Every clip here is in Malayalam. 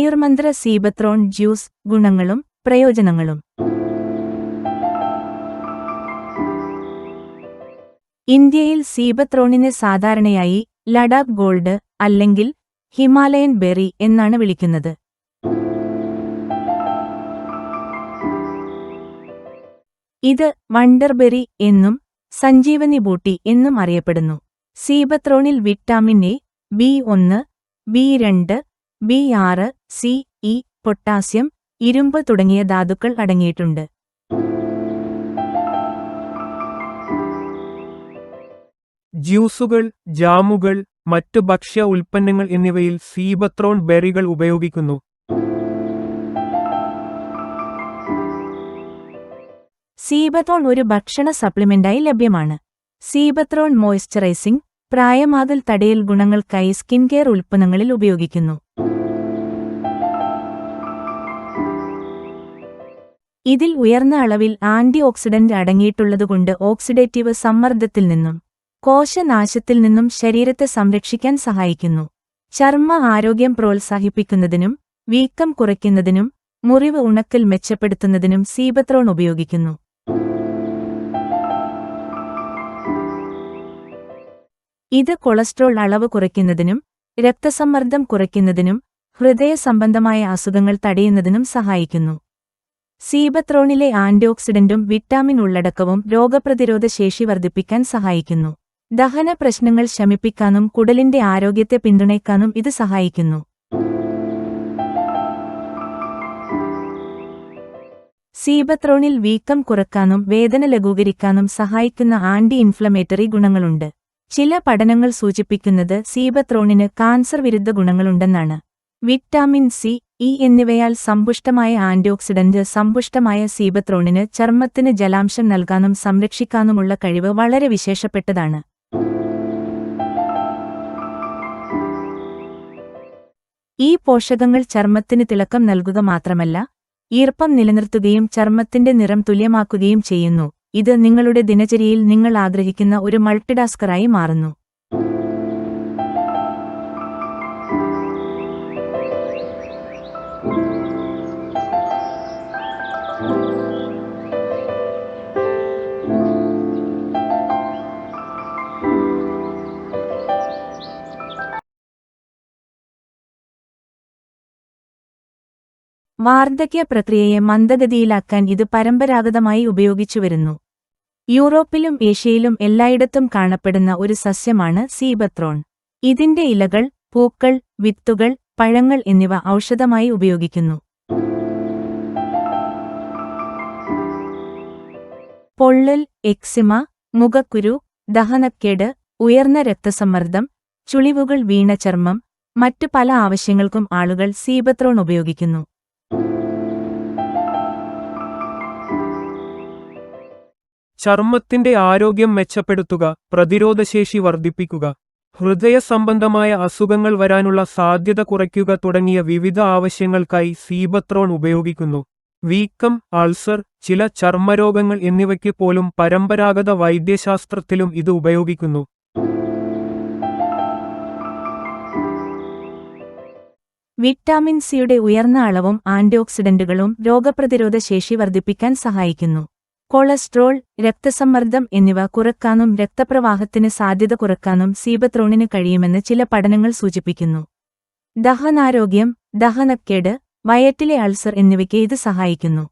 ആയുർമന്ത്ര സീബത്രോൺ ജ്യൂസ് ഗുണങ്ങളും പ്രയോജനങ്ങളും. ഇന്ത്യയിൽ സീബത്രോണിനെ സാധാരണയായി ലഡാക്ക് ഗോൾഡ് അല്ലെങ്കിൽ ഹിമാലയൻ ബെറി എന്നാണ് വിളിക്കുന്നത്. ഇത് വണ്ടർബെറി എന്നും സഞ്ജീവനി ബൂട്ടി എന്നും അറിയപ്പെടുന്നു. സീബത്രോണിൽ വിറ്റാമിൻ എ ബി ഒന്ന് ബി രണ്ട് ബി ആറ് സി ഇ പൊട്ടാസ്യം ഇരുമ്പ് തുടങ്ങിയ ധാതുക്കൾ അടങ്ങിയിട്ടുണ്ട്. ജ്യൂസുകൾ ജാമുകൾ മറ്റു ഭക്ഷ്യ ഉൽപ്പന്നങ്ങൾ എന്നിവയിൽ സീബത്രോൺ ബെറികൾ ഉപയോഗിക്കുന്നു. സീബത്രോൺ ഒരു ഭക്ഷണ സപ്ലിമെന്റായി ലഭ്യമാണ്. സീബത്രോൺ മോയ്സ്ചറൈസിംഗ് പ്രായമാതൽ തടയൽ ഗുണങ്ങൾക്കായി സ്കിൻ കെയർ ഉൽപ്പന്നങ്ങളിൽ ഉപയോഗിക്കുന്നു. ഇതിൽ ഉയർന്ന അളവിൽ ആന്റി ഓക്സിഡന്റ് അടങ്ങിയിട്ടുള്ളതുകൊണ്ട് ഓക്സിഡേറ്റീവ് സമ്മർദ്ദത്തിൽ നിന്നും കോശനാശത്തിൽ നിന്നും ശരീരത്തെ സംരക്ഷിക്കാൻ സഹായിക്കുന്നു. ചർമ്മ ആരോഗ്യം പ്രോത്സാഹിപ്പിക്കുന്നതിനും വീക്കം കുറയ്ക്കുന്നതിനും മുറിവ് ഉണക്കൽ മെച്ചപ്പെടുത്തുന്നതിനും സീബത്രോൺ ഉപയോഗിക്കുന്നു. ഇത് കൊളസ്ട്രോൾ അളവ് കുറയ്ക്കുന്നതിനും രക്തസമ്മർദ്ദം കുറയ്ക്കുന്നതിനും ഹൃദയ സംബന്ധമായ അസുഖങ്ങൾ തടയുന്നതിനും സഹായിക്കുന്നു. സീബത്രോണിലെ ആന്റിഓക്സിഡന്റും വിറ്റാമിൻ ഉള്ളടക്കവും രോഗപ്രതിരോധ ശേഷി വർദ്ധിപ്പിക്കാൻ സഹായിക്കുന്നു. ദഹന പ്രശ്നങ്ങൾ ശമിപ്പിക്കാനും കുടലിന്റെ ആരോഗ്യത്തെ പിന്തുണയ്ക്കാനും ഇത് സഹായിക്കുന്നു. സീബത്രോണിൽ വീക്കം കുറക്കാനും വേദന ലഘൂകരിക്കാനും സഹായിക്കുന്ന ആന്റി ഇൻഫ്ലമേറ്ററി ഗുണങ്ങളുണ്ട്. ചില പഠനങ്ങൾ സൂചിപ്പിക്കുന്നത് സീബത്രോണിന് കാൻസർ വിരുദ്ധ ഗുണങ്ങളുണ്ടെന്നാണ്. വിറ്റാമിൻ സി ഇ എന്നിവയാൽ സമ്പുഷ്ടമായ ആന്റിഓക്സിഡന്റ് സമ്പുഷ്ടമായ സീബത്രോണിന് ചർമ്മത്തിന് ജലാംശം നൽകാനും സംരക്ഷിക്കാനുമുള്ള കഴിവ് വളരെ വിശേഷപ്പെട്ടതാണ്. ഈ പോഷകങ്ങൾ ചർമ്മത്തിന് തിളക്കം നൽകുക മാത്രമല്ല ഈർപ്പം നിലനിർത്തുകയും ചർമ്മത്തിന്റെ നിറം തുല്യമാക്കുകയും ചെയ്യുന്നു. ഇത് നിങ്ങളുടെ ദിനചര്യയിൽ നിങ്ങൾ ആഗ്രഹിക്കുന്ന ഒരു മൾട്ടിടാസ്കറായി മാറുന്നു. വാർദ്ധക്യ പ്രക്രിയയെ മന്ദഗതിയിലാക്കാൻ ഇത് പരമ്പരാഗതമായി ഉപയോഗിച്ചുവരുന്നു. യൂറോപ്പിലും ഏഷ്യയിലും എല്ലായിടത്തും കാണപ്പെടുന്ന ഒരു സസ്യമാണ് സീബത്രോൺ. ഇതിന്റെ ഇലകൾ പൂക്കൾ വിത്തുകൾ പഴങ്ങൾ എന്നിവ ഔഷധമായി ഉപയോഗിക്കുന്നു. പൊള്ളൽ എക്സിമ മുഖക്കുരു ദഹനക്കേട് ഉയർന്ന രക്തസമ്മർദ്ദം ചുളിവുകൾ വീണ ചർമ്മം മറ്റു പല ആവശ്യങ്ങൾക്കും ആളുകൾ സീബത്രോൺ ഉപയോഗിക്കുന്നു. ചർമ്മത്തിന്റെ ആരോഗ്യം മെച്ചപ്പെടുത്തുക പ്രതിരോധശേഷി വർദ്ധിപ്പിക്കുക ഹൃദയ സംബന്ധമായ അസുഖങ്ങൾ വരാനുള്ള സാധ്യത കുറയ്ക്കുക തുടങ്ങിയ വിവിധ ആവശ്യങ്ങൾക്കായി സീബത്രോൺ ഉപയോഗിക്കുന്നു. വീക്കം അൾസർ ചില ചർമ്മരോഗങ്ങൾ എന്നിവയ്ക്ക് പോലും പരമ്പരാഗത വൈദ്യശാസ്ത്രത്തിലും ഇത് ഉപയോഗിക്കുന്നു. വിറ്റാമിൻ സിയുടെ ഉയർന്ന അളവും ആന്റിഓക്സിഡന്റുകളും രോഗപ്രതിരോധ ശേഷി വർദ്ധിപ്പിക്കാൻ സഹായിക്കുന്നു. കൊളസ്ട്രോൾ രക്തസമ്മർദ്ദം എന്നിവ കുറക്കാനും രക്തപ്രവാഹത്തിന് സാധ്യത കുറക്കാനും സീബത്രോണിന് കഴിയുമെന്ന് ചില പഠനങ്ങൾ സൂചിപ്പിക്കുന്നു. ദഹനാരോഗ്യം ദഹനക്കേട് വയറ്റിലെ അൾസർ എന്നിവയ്ക്ക് ഇത് സഹായിക്കുന്നു.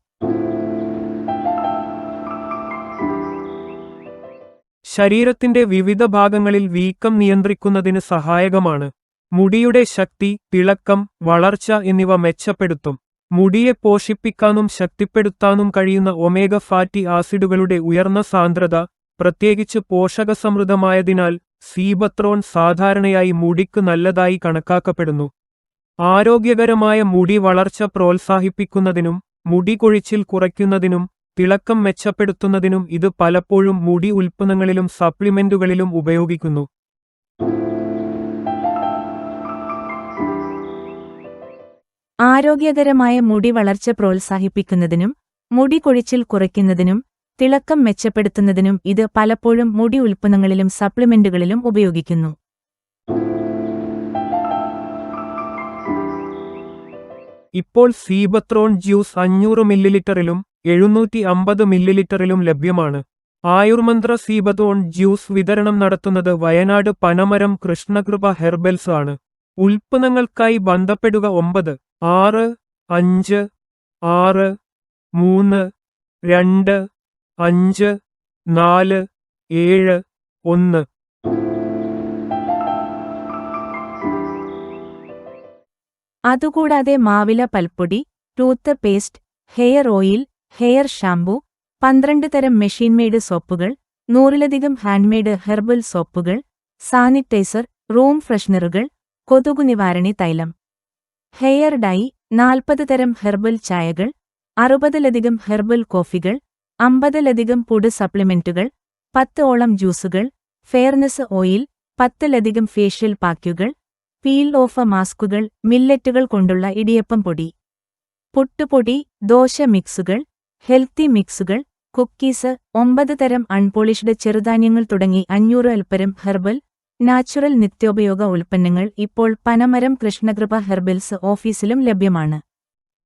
ശരീരത്തിന്റെ വിവിധ ഭാഗങ്ങളിൽ വീക്കം നിയന്ത്രിക്കുന്നതിന് സഹായകമാണ്. മുടിയുടെ ശക്തി തിളക്കം വളർച്ച എന്നിവ മെച്ചപ്പെടുത്തും. മുടിയെ പോഷിപ്പിക്കാനും ശക്തിപ്പെടുത്താനും കഴിയുന്ന ഒമേഗ ഫാറ്റി ആസിഡുകളുടെ ഉയർന്ന സാന്ദ്രത പ്രത്യേകിച്ച് പോഷകസമൃദ്ധമായതിനാൽ സീബത്രോൺ സാധാരണയായി മുടിക്ക് നല്ലതായി കണക്കാക്കപ്പെടുന്നു. ആരോഗ്യകരമായ മുടി വളർച്ച പ്രോത്സാഹിപ്പിക്കുന്നതിനും മുടി കൊഴിച്ചിൽ കുറയ്ക്കുന്നതിനും തിളക്കം മെച്ചപ്പെടുത്തുന്നതിനും ഇത് പലപ്പോഴും മുടി ഉൽപ്പന്നങ്ങളിലും സപ്ലിമെന്റുകളിലും ഉപയോഗിക്കുന്നു. ആരോഗ്യകരമായ മുടി വളർച്ച പ്രോത്സാഹിപ്പിക്കുന്നതിനും മുടി കൊഴിച്ചിൽ കുറയ്ക്കുന്നതിനും തിളക്കം മെച്ചപ്പെടുത്തുന്നതിനും ഇത് പലപ്പോഴും മുടി ഉൽപ്പന്നങ്ങളിലും സപ്ലിമെന്റുകളിലും ഉപയോഗിക്കുന്നു. ഇപ്പോൾ സീബത്രോൺ ജ്യൂസ് അഞ്ഞൂറ് മില്ലിലിറ്ററിലും എഴുന്നൂറ്റി അമ്പത് മില്ലിലിറ്ററിലും ലഭ്യമാണ്. ആയുർമന്ത്ര സീബത്രോൺ ജ്യൂസ് വിതരണം നടത്തുന്നത് വയനാട് പനമരം കൃഷ്ണകൃപ ഹെർബൽസ് ആണ്. ഉൽപ്പന്നങ്ങൾക്കായി ബന്ധപ്പെടുക ഒമ്പത് ആറ് അഞ്ച് ആറ് മൂന്ന് രണ്ട് അഞ്ച് നാല് ഏഴ് ഒന്ന്. അതുകൂടാതെ മാവില പൽപ്പൊടി toothpaste hair oil hair shampoo പന്ത്രണ്ട് തരം മെഷീൻ മെയ്ഡ് സോപ്പുകൾ നൂറിലധികം ഹാൻഡ്മെയ്ഡ് ഹെർബൽ സോപ്പുകൾ സാനിറ്റൈസർ റൂം ഫ്രഷ്നറുകൾ കൊതുകു നിവാരണി തൈലം. ഹെയർ ഡൈ നാൽപ്പത് തരം ഹെർബൽ ചായകൾ അറുപതിലധികം ഹെർബൽ കോഫികൾ അമ്പതിലധികം പുഡ് സപ്ലിമെന്റുകൾ പത്ത് ഓളം ജ്യൂസുകൾ ഫെയർനെസ് ഓയിൽ പത്തിലധികം ഫേഷ്യൽ പാക്കുകൾ പീൽ ഓഫ് മാസ്കുകൾ മില്ലറ്റുകൾ കൊണ്ടുള്ള ഇടിയപ്പം പൊടി. പുട്ടുപൊടി ദോശ മിക്സുകൾ ഹെൽത്തി മിക്സുകൾ കുക്കീസ് ഒമ്പത് തരം അൺപോളിഷ്ഡ് ചെറുധാന്യങ്ങൾ തുടങ്ങി അഞ്ഞൂറ് അൽപ്പരം ഹെർബൽ നാച്ചുറൽ നിത്യോപയോഗ ഉൽപ്പന്നങ്ങൾ ഇപ്പോൾ പനമരം കൃഷ്ണകൃപ ഹെർബൽസ് ഓഫീസിലും ലഭ്യമാണ്.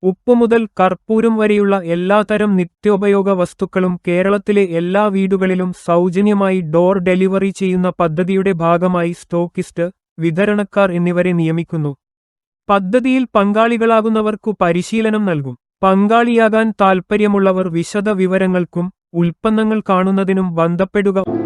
ഉപ്പ് മുതൽ കർപ്പൂരം വരെയുള്ള എല്ലാതരം നിത്യോപയോഗ വസ്തുക്കളും കേരളത്തിലെ എല്ലാ വീടുകളിലും സൗജന്യമായി ഡോർ ഡെലിവറി ചെയ്യുന്ന പദ്ധതിയുടെ ഭാഗമായി സ്റ്റോക്കിസ്റ്റ് വിതരണക്കാർ എന്നിവരെ നിയമിക്കുന്നു. പദ്ധതിയിൽ പങ്കാളികളാകുന്നവർക്കു പരിശീലനം നൽകും. പങ്കാളിയാകാൻ താൽപ്പര്യമുള്ളവർ വിശദ വിവരങ്ങൾക്കും ഉൽപ്പന്നങ്ങൾ കാണുന്നതിനും ബന്ധപ്പെടുക